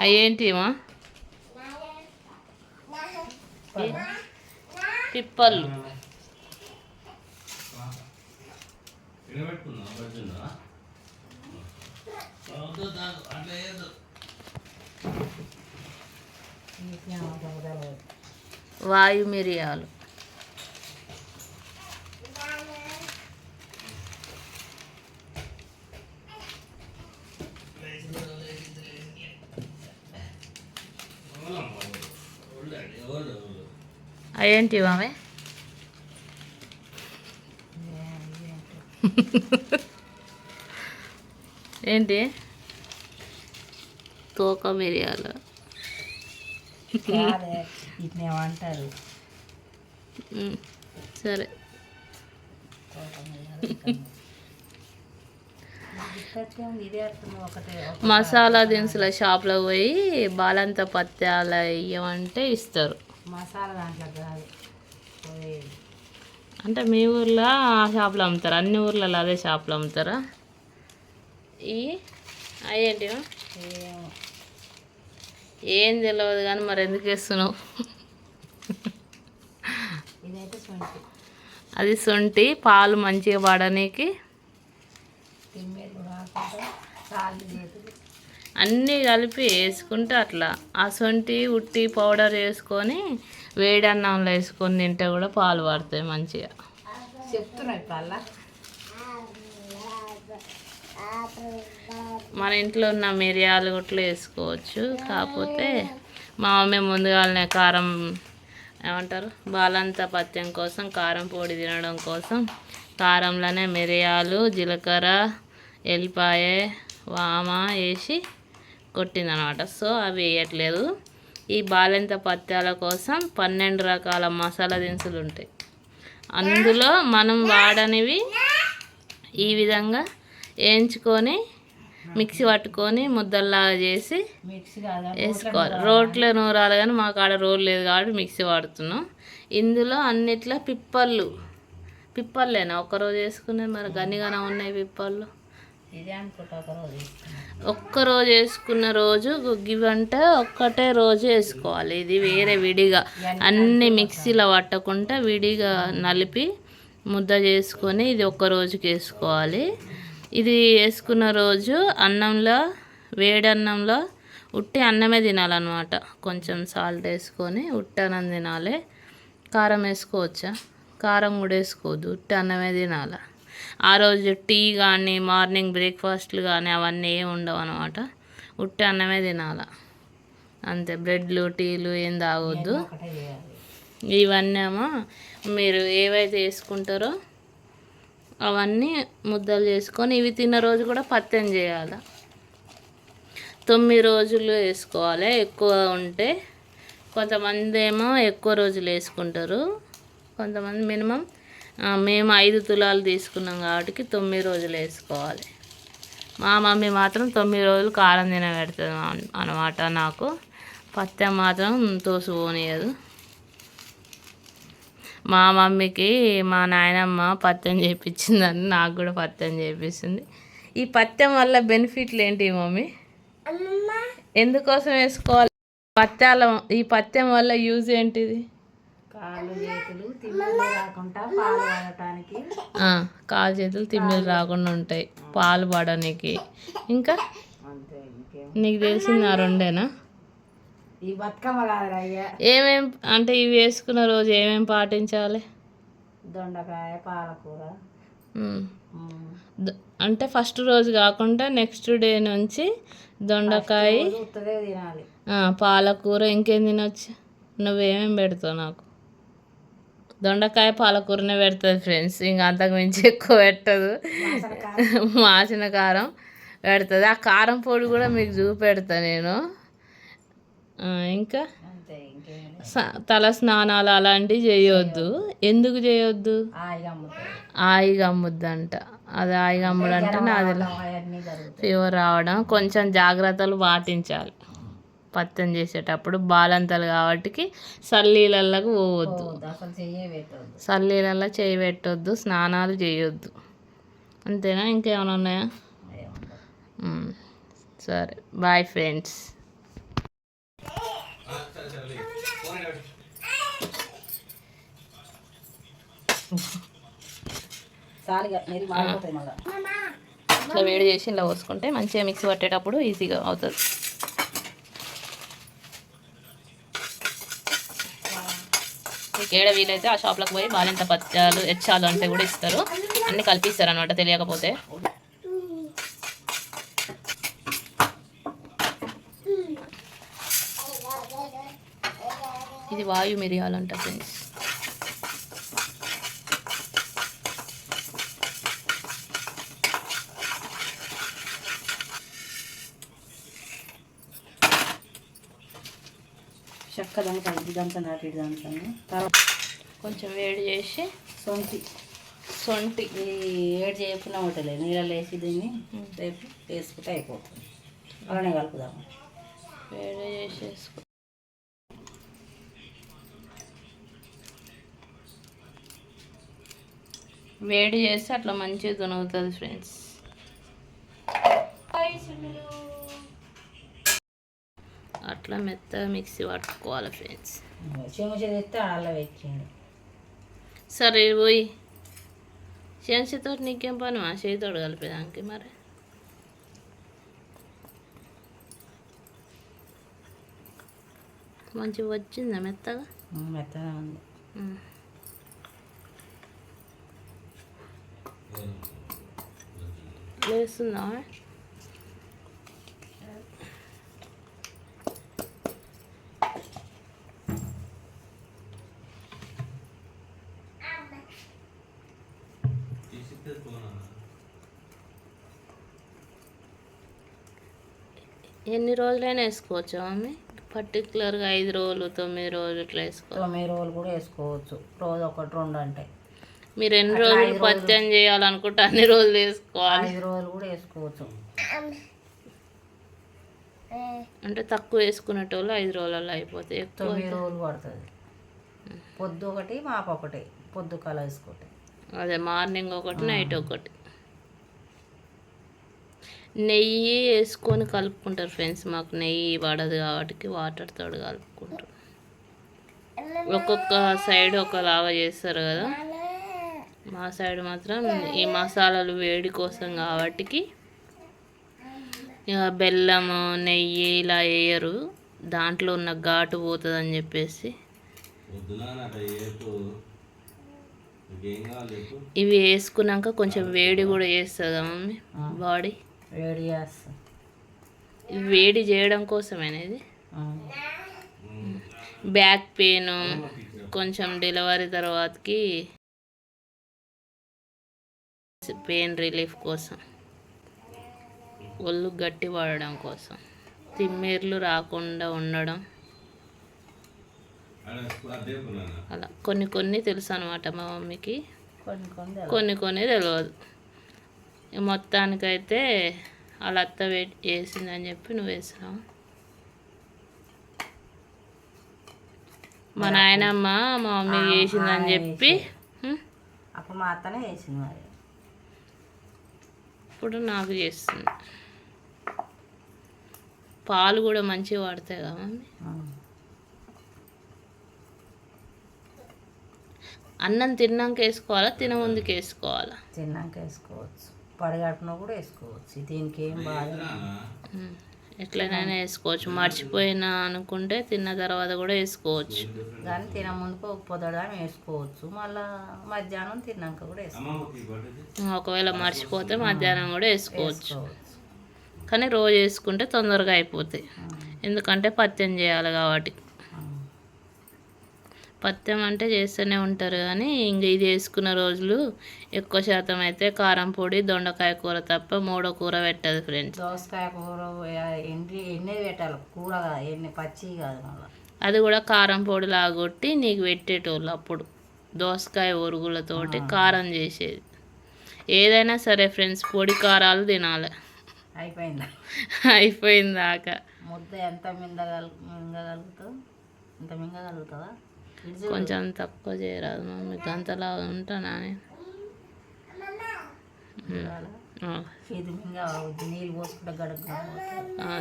అయ్యేంటిమా పిప్పళ్ళు ఎడబెట్టుకున్నా వాయు మిరియాలు. అయ్యేంటి మామే ఏంటి? తోక మిరియాలు. ఇట్నే అంటారు. సరే. ఇదే అర్థం ఒకటే మసాలా దినుసుల షాప్లో పోయి బాలంత పత్యాల ఇవ్వమంటే ఇస్తారు. మసాలా దాంట్లో కాదు. అంటే మీ ఊర్లో ఆ షాప్లో అమ్ముతారు? అన్ని ఊర్లలో అదే షాప్లో అమ్ముతారా? ఈ అయ్యేంటి ఏం తెలియదు కానీ మరి ఎందుకు వేస్తున్నావు? అది సొంటి పాలు మంచిగా పడనీకి తిమ్మేలు రాకుండా రాళ్ళు చేతులు అన్నీ కలిపి వేసుకుంటే అట్లా. ఆ సొంటి ఉట్టి పౌడర్ వేసుకొని వేడి అన్నంలో వేసుకొని తింటే కూడా పాలు పడతాయి మంచిగా. చెప్తున్నాయి మన ఇంట్లో ఉన్న మిరియాలు గుట్లు వేసుకోవచ్చు. కాకపోతే మా మమ్మీ ముందుగానే కారం ఏమంటారు బాలంత పత్యం కోసం కారం పొడి తినడం కోసం కారంలోనే మిరియాలు జీలకర్ర ఎల్లిపాయ వామ వేసి కొట్టిందనమాట. సో అవి వేయట్లేదు. ఈ బాలెంత పత్యాల కోసం పన్నెండు రకాల మసాలా దినుసులు ఉంటాయి. అందులో మనం వాడనివి ఈ విధంగా వేయించుకొని మిక్సీ పట్టుకొని ముద్దల్లాగా చేసి వేసుకోవాలి. రోట్లో నూరాలు కానీ మాకు ఆడ రోడ్ లేదు కాబట్టి మిక్సీ వాడుతున్నాం. ఇందులో అన్నిట్లో పిప్పళ్ళు పిప్పళ్ళేనా? ఒకరోజు వేసుకునేది మరి గనిగానే ఉన్నాయి పిప్పళ్ళు. ఒక్కరోజు వేసుకున్న. రోజు గివంటే ఒక్కటే రోజు వేసుకోవాలి. ఇది వేరే విడిగా. అన్ని మిక్సీలో పట్టకుండా విడిగా నలిపి ముద్ద చేసుకొని ఇది ఒక్క రోజుకి వేసుకోవాలి. ఇది వేసుకున్న రోజు అన్నంలో వేడి అన్నంలో ఉట్టి అన్నమే తినాలన్నమాట. కొంచెం సాల్ట్ వేసుకొని ఉట్టి అన్నం తినాలి. కారం వేసుకోవచ్చా? కారం కూడా వేసుకోవద్దు. ఉట్టి అన్నమే తినాలి? ఆ రోజు టీ కానీ మార్నింగ్ బ్రేక్ఫాస్ట్లు కానీ అవన్నీ ఏమి ఉండవు అనమాట ఉట్టి అన్నమే తినాలి. అంతే బ్రెడ్లు టీలు ఏం తాగొద్దు. ఇవన్నీ ఏమో మీరు ఏవైతే వేసుకుంటారో అవన్నీ ముద్దలు చేసుకొని ఇవి తిన్న రోజు కూడా పత్యం చేయాలి. తొమ్మిది రోజులు వేసుకోవాలి ఎక్కువ ఉంటే. కొంతమంది ఏమో ఎక్కువ రోజులు వేసుకుంటారు. కొంతమంది మినిమం మేము ఐదు తులాలు తీసుకున్నాం కాబట్టి తొమ్మిది రోజులు వేసుకోవాలి. మా మమ్మీ మాత్రం తొమ్మిది రోజులు కారం తినబెడుతుంది అనమాట నాకు. పత్యం మాత్రం తోసిపోనియదు మా మమ్మీకి మా నాయనమ్మ పత్యం చేయించిందని నాకు కూడా పత్యం చేపిస్తుంది ఈ పత్యం వల్ల బెనిఫిట్లు ఏంటి మమ్మీ? ఎందుకోసం వేసుకోవాలి? పత్యాల ఈ పత్యం వల్ల యూజ్ ఏంటిది? కాళ్ళు చేతులు తిమ్మలు రాకుండా పాలు పడటానికి ఆ, కాలు చేతులు తిమ్మిలు రాకుండా ఉంటాయి. పాలు పడడానికి ఇంకా? నీకు తెలిసింది ఆ రెండేనా? ఈ బతుకమ్మ ఏమేం అంటే ఇవి వేసుకున్న రోజు ఏమేం పాటించాలి? దొండకాయ పాలకూర. అంటే ఫస్ట్ రోజు కాకుండా నెక్స్ట్ డే నుంచి దొండకాయ పాలకూర ఇంకేం తినొచ్చు? నువ్వేమేం పెడతావు నాకు? దొండకాయ పాలకూరనే పెడుతుంది ఫ్రెండ్స్. ఇంకా అంతకు మించి ఎక్కువ పెట్టదు. మాసిన కారం పెడుతుంది. ఆ కారం పొడి కూడా మీకు చూపెడతా నేను. ఇంకా? తల స్నానాలు అలాంటివి చేయొద్దు. ఎందుకు చేయొద్దు? ఆయిగా అమ్ముద్దంట. అది ఆయిగా అమ్ముడు అంటే నాది ఫీవర్ రావడం కొంచెం జాగ్రత్తలు పాటించాలి. పత్యం చేసేటప్పుడు బాలంతలు కాబట్టి సల్లీలలకు పోవద్దు. పోవద్దు, అసలు చెయ్యే పెట్టవద్దు సల్లీలలో చేయి పెట్టొద్దు స్నానాలు చేయొద్దు అంతేనా? ఇంకేమైనా ఉన్నాయా. సరే. Bye friends. ఇట్లా వేడి చేసి ఇలా పోసుకుంటే మంచిగా మిక్సీ పట్టేటప్పుడు ఈజీగా అవుతుంది. ఏడ వీలైతే ఆ షాప్లకు పోయి బాలింత పత్యాలు ఎచ్చాలు అంటే కూడా ఇస్తారు. అన్ని కలిపిస్తారు అనమాట తెలియకపోతే. ఇది వాయు మిరియాలంట ఫ్రెండ్స్. చెక్క దొంగతాను అటు ఇటు దొంగతాను తర్వాత కొంచెం వేడి చేసి సొంటి. సొంటి. ఏడు చేయకుండా ఉండలేదు నీళ్ళలో వేసి దీన్ని రేపు వేసుకుంటే అయిపోతుంది. అలానే కలుపుదాము వేడి చేసేసుకో. వేడి చేస్తే అట్లా మంచిగా తునుగుతుంది ఫ్రెండ్స్. అట్లా మెత్తగా మిక్సీ పట్టుకోవాలి ఫ్రెండ్స్. చెంచా తెస్తే అలా పెట్టిండు. సరే పోయి. చెంచుతో నీకేం పని మా చేతితోడు కలిపేదానికి మరి? మంచిగా వచ్చిందా మెత్తగా? మెత్తగా ఉంది. లేస్తుందా ఎన్ని రోజులైనా వేసుకోవచ్చా మమ్మీ? పర్టికులర్గా ఐదు రోజులు తొమ్మిది రోజులు ఇట్లా వేసుకోవాలి తొమ్మిది రోజులు కూడా వేసుకోవచ్చు. రోజు ఒకటి రెండు అంటే. మీరు ఎన్ని రోజులు పత్యం చేయాలనుకుంటే అన్ని రోజులు వేసుకోవాలి. ఐదు రోజులు కూడా వేసుకోవచ్చు. అంటే తక్కువ వేసుకునేటోళ్ళు ఐదు రోజులలో అయిపోతాయి తొమ్మిది రోజులు పడుతుంది. పొద్దు ఒకటి మాప ఒకటి పొద్దు కల వేసుకోటి అదే మార్నింగ్ ఒకటి నైట్ ఒకటి. నెయ్యి వేసుకొని కలుపుకుంటారు ఫ్రెండ్స్. మాకు నెయ్యి పడదు కాబట్టి వాటర్ తోడు కలుపుకుంటారు ఒక్కొక్క సైడ్ ఒకలాగా చేస్తారు కదా. మా సైడ్ మాత్రం ఈ మసాలాలు వేడి కోసం కాబట్టికి ఇక బెల్లము నెయ్యి ఇలా వేయరు. దాంట్లో ఉన్న ఘాటు పోతుందని చెప్పేసి వద్దునా అట్లా చేయకు ఇంకేం కావాలి చెప్పు ఇవి వేసుకున్నాక కొంచెం వేడి కూడా చేస్తుంది మమ్మీ? బాడీ వేడి చేస్తా. ఇవి వేడి చేయడం కోసమేనా ఇది? బ్యాక్ పెయిన్ కొంచెం డెలివరీ తర్వాతకి పెయిన్ రిలీఫ్ కోసం. ఒళ్ళు గట్టి పడడం కోసం. తిమ్మిర్లు రాకుండా ఉండడం. అలా కొన్ని కొన్ని తెలుసు అనమాట మా మమ్మీకి. కొన్ని కొన్ని తెలియదు మొత్తానికైతే అలా అత్త వే- వేసిందని చెప్పి నువ్వు వేసినావు. మా నాయనమ్మ మా మమ్మీ చేసిందని చెప్పి అప్పుడు మా అత్తనే వేసింది మరి. ఇప్పుడు నాకు చేస్తుంది. పాలు కూడా మంచిగా పడతాయి కదా మమ్మీ? అన్నం తిన్నాక వేసుకోవాలా? తిన ముందుకు వేసుకోవాలా? తిన్నాక వేసుకోవచ్చు. పడిగట్టున కూడా వేసుకోవచ్చు. దీనికి ఏం బాధ ఎట్లనైనా వేసుకోవచ్చు. మర్చిపోయినా అనుకుంటే తిన్న తర్వాత కూడా వేసుకోవచ్చు. కానీ తిన ముందుకు ఒక పొదడాన్ని వేసుకోవచ్చు. మళ్ళా మధ్యాహ్నం తిన్నాక కూడా వేసుకోవచ్చు. ఒకవేళ మర్చిపోతే మధ్యాహ్నం కూడా వేసుకోవచ్చు. కానీ రోజు వేసుకుంటే తొందరగా అయిపోతాయి. ఎందుకంటే పత్యం చేయాలి కాబట్టి. పత్యం అంటే చేస్తూనే ఉంటారు కానీ ఇంక ఇది వేసుకున్న రోజులు ఎక్కువ శాతం అయితే కారం పొడి దొండకాయ కూర తప్ప మూడో కూర పెట్టదు ఫ్రెండ్స్ దోసకాయ కూర ఎండి ఎన్నది పెట్టాలి? కూర ఎన్ని పచ్చి కాదు అది కూడా కారం పొడి లాగొట్టి నీకు పెట్టేటోళ్ళు అప్పుడు. దోసకాయ ఒరుగులతోటి కారం చేసేది. ఏదైనా సరే ఫ్రెండ్స్ పొడి కారాలు తినాలి. అయిపోయిందా? అయిపోయింది దాకా ముద్ద ఎంత మింగగల మింగగలుగుతావు ఎంత మింగగలుగుతావా కొంచెం తక్కువ చేయరాదు మమ్మీ గంతలా ఉంటానా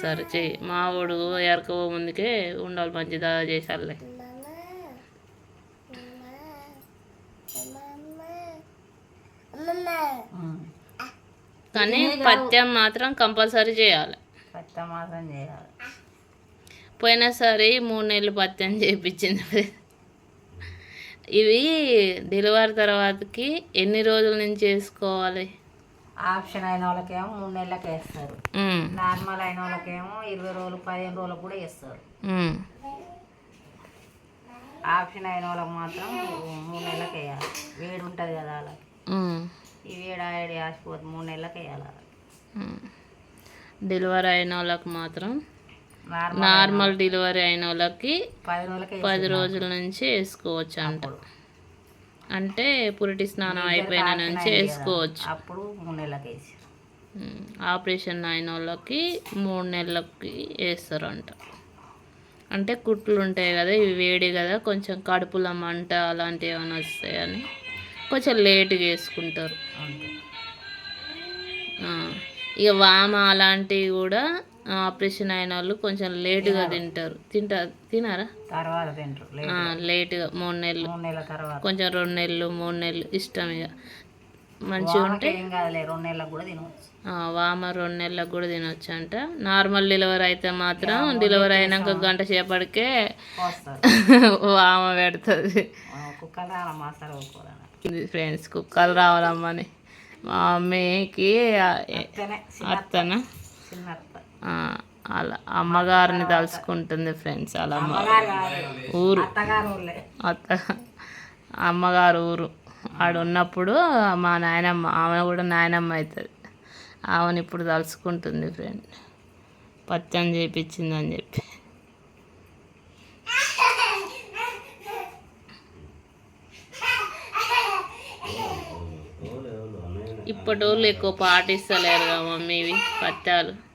సరే చెయ్యి మా వాడు ఎరక ముందుకే ఉండాలి మంచిదా చేసాలే కానీ పత్యం మాత్రం కంపల్సరీ చేయాలి. పోయినసారి మూడు నెలలు పత్యం చేయించింది ఇవి డెలివరీ తర్వాతకి ఎన్ని రోజుల నుంచి వేసుకోవాలి? ఆప్షన్ అయిన వాళ్ళకేమో మూడు నెలలకు వేస్తారు. నార్మల్ అయిన వాళ్ళకేమో ఇరవై రోజులు పదిహేను రోజులకు కూడా వేస్తారు. ఆప్షన్ అయిన వాళ్ళకి మాత్రం మూడు నెలలకు వేయాలి. వేడి ఉంటుంది కదా ఉమ్, ఈ వేడి ఆడి ఆసిపోతుంది మూడు నెలలకు వేయాలి. డెలివరీ అయిన వాళ్ళకి మాత్రం నార్మల్ డెలివరీ అయిన వాళ్ళకి పది రోజుల నుంచి వేసుకోవచ్చు అంట అంటే పురిటి స్నానం అయిపోయిన నుంచి వేసుకోవచ్చు. అప్పుడు మూడు నెలలకు ఆపరేషన్ అయిన వాళ్ళకి మూడు నెలలకి వేస్తారంట. అంటే కుట్లు ఉంటాయి కదా ఇవి వేడి కదా కొంచెం కడుపులో మంట అలాంటివి ఏమైనా వస్తాయని కొంచెం లేట్గా వేసుకుంటారు. ఇక వామ అలాంటివి కూడా ఆపరేషన్ అయిన వాళ్ళు కొంచెం లేటుగా తింటారు. తింటారు తినారా? తర్వాత తింటారు లేటుగా మూడు నెలలు. కొంచెం రెండు నెలలు మూడు నెలలు ఇష్టం ఇక. మంచిగా ఉంటే? రెండు నెలలకు కూడా తినవచ్చు వామ రెండు నెలలకు కూడా తినొచ్చు అంట నార్మల్ డెలివరీ అయితే మాత్రం డెలివరీ అయినాక గంట సేపటికే వామ పెడుతుంది. ఫ్రెండ్స్ కుక్కలు రావాలమ్మని. మా మమ్మీకి అత్తన అలా అమ్మగారిని తలుచుకుంటుంది ఫ్రెండ్స్ అలా అమ్మ ఊరు. అత్త అమ్మగారు ఊరు. ఆడు ఉన్నప్పుడు మా నాయనమ్మ ఆమె కూడా నాయనమ్మ అవుతుంది. ఆమెను ఇప్పుడు తలుచుకుంటుంది ఫ్రెండ్. పత్యం చేయించిందని చెప్పి. ఇప్పటి వాళ్ళు ఎక్కువ పాటిస్తలేరు కదా మమ్మీ ఇవి పత్యాలు.